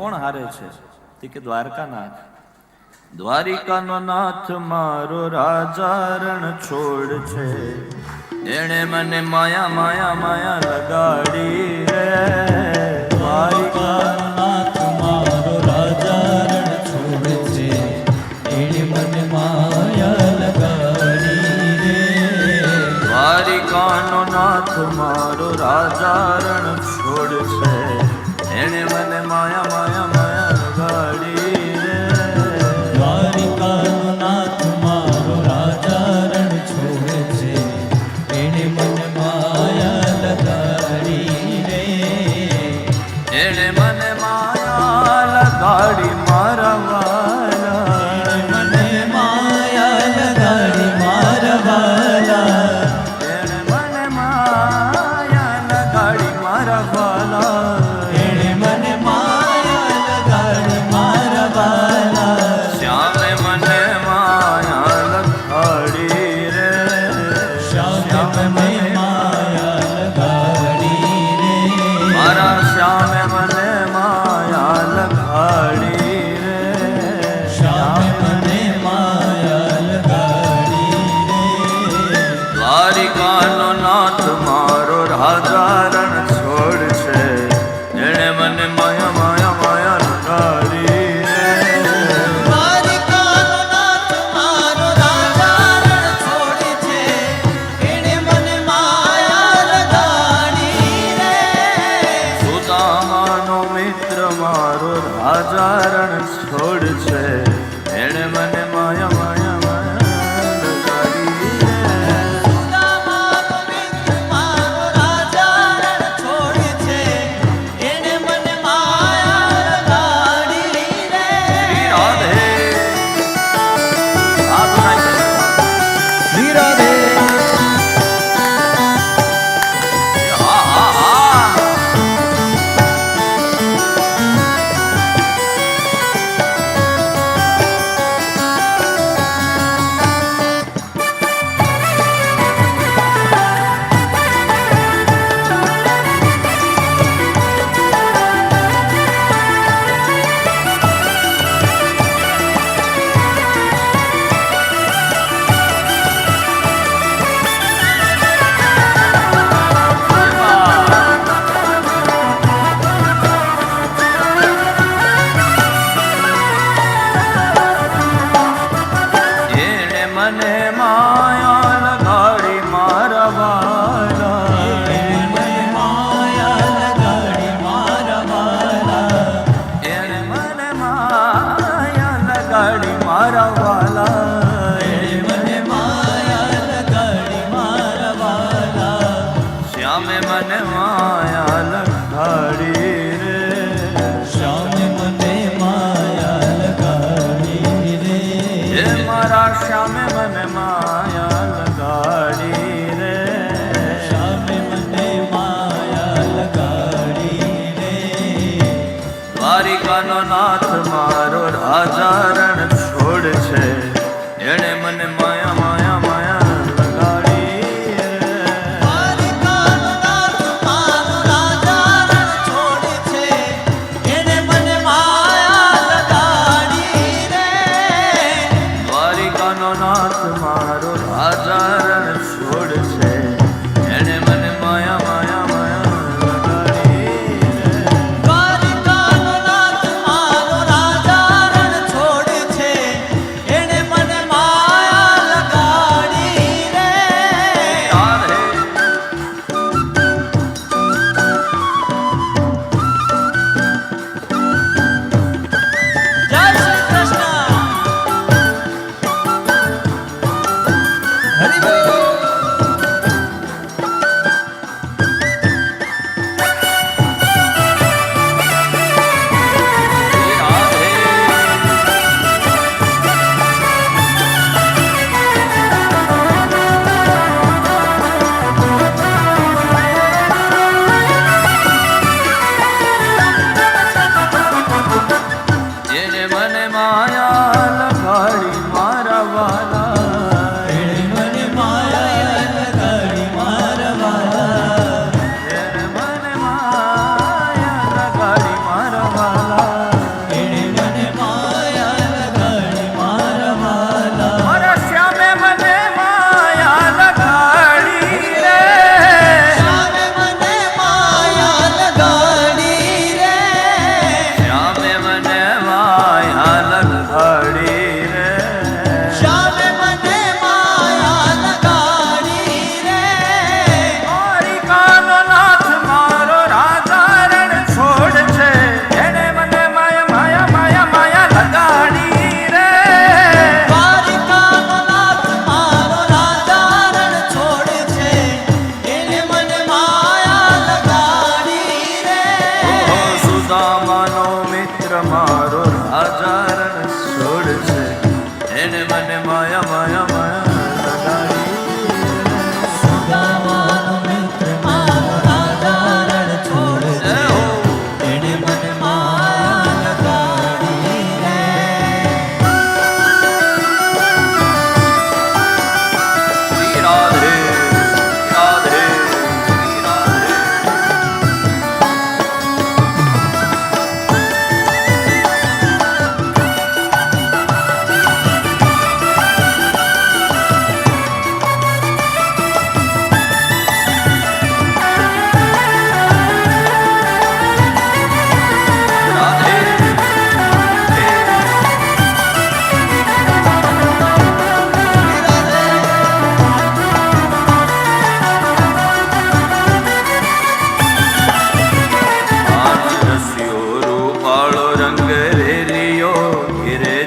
કોણ હારે છે? તે કે દ્વારકાનાથ. દ્વારિકાનો નાથ મારો રાજારણ છોડ છે. એણે મને માયા માયા માયા લગાડી રે. દ્વારિકાનો નાથ મારો રાજા રણ છોડ છે. એણે મને I am. I am. Acarın ચારણ છોડ છે. એણે મને માયા માયા માયા લગાડી રે. દ્વારિકાનો નાથ મારો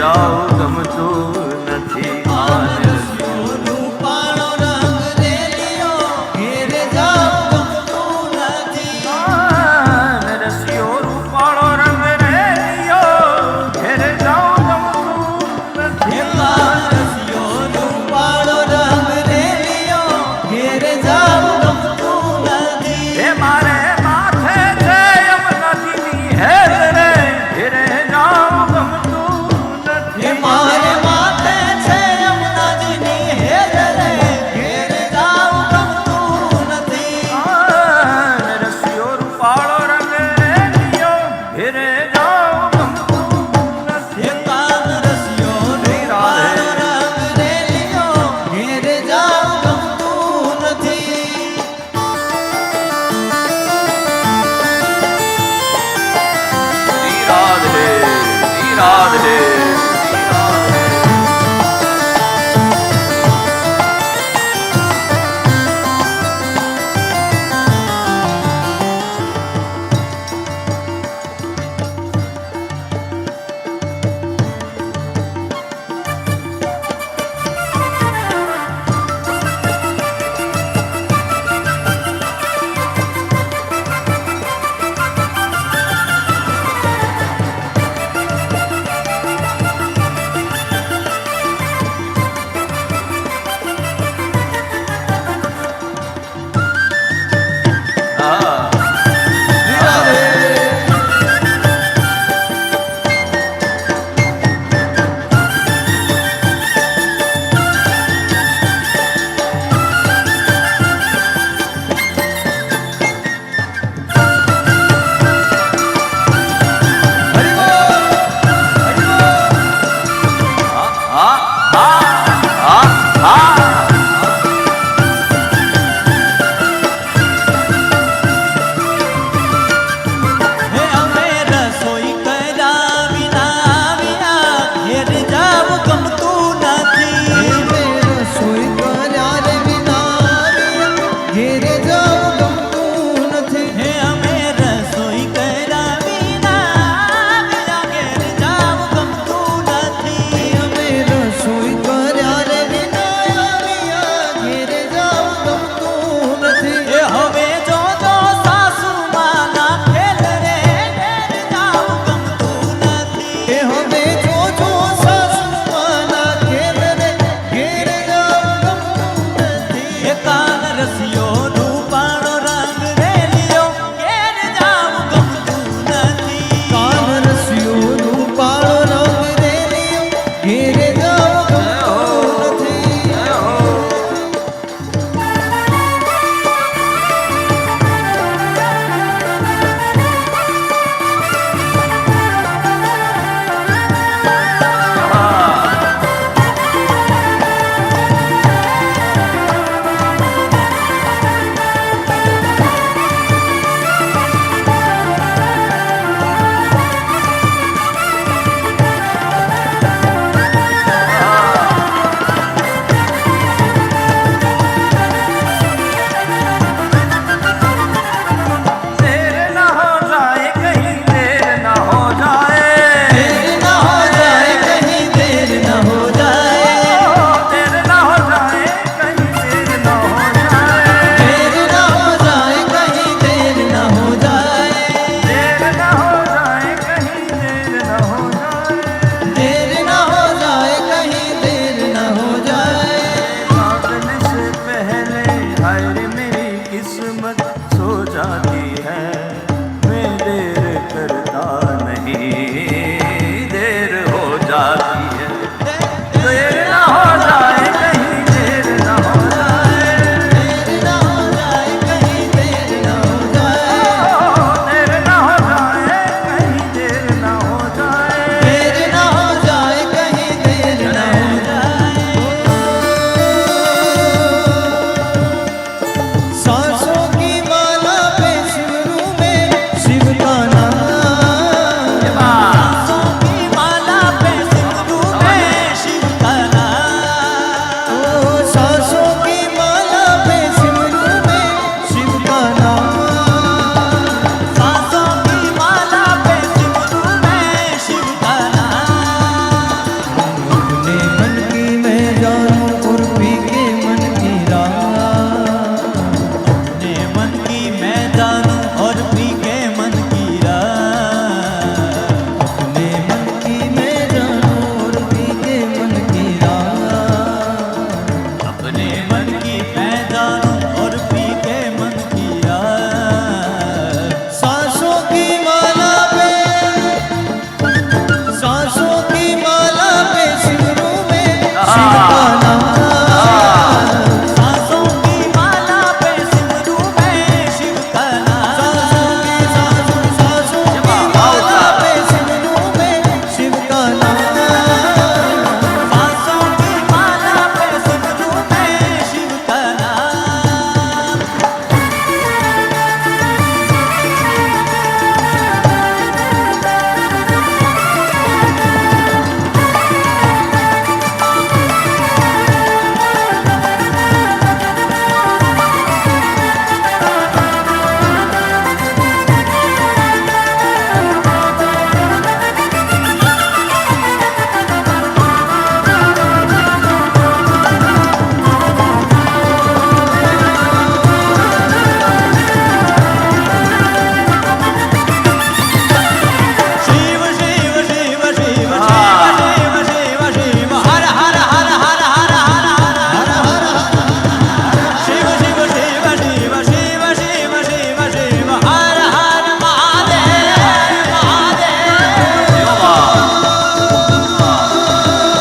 যাও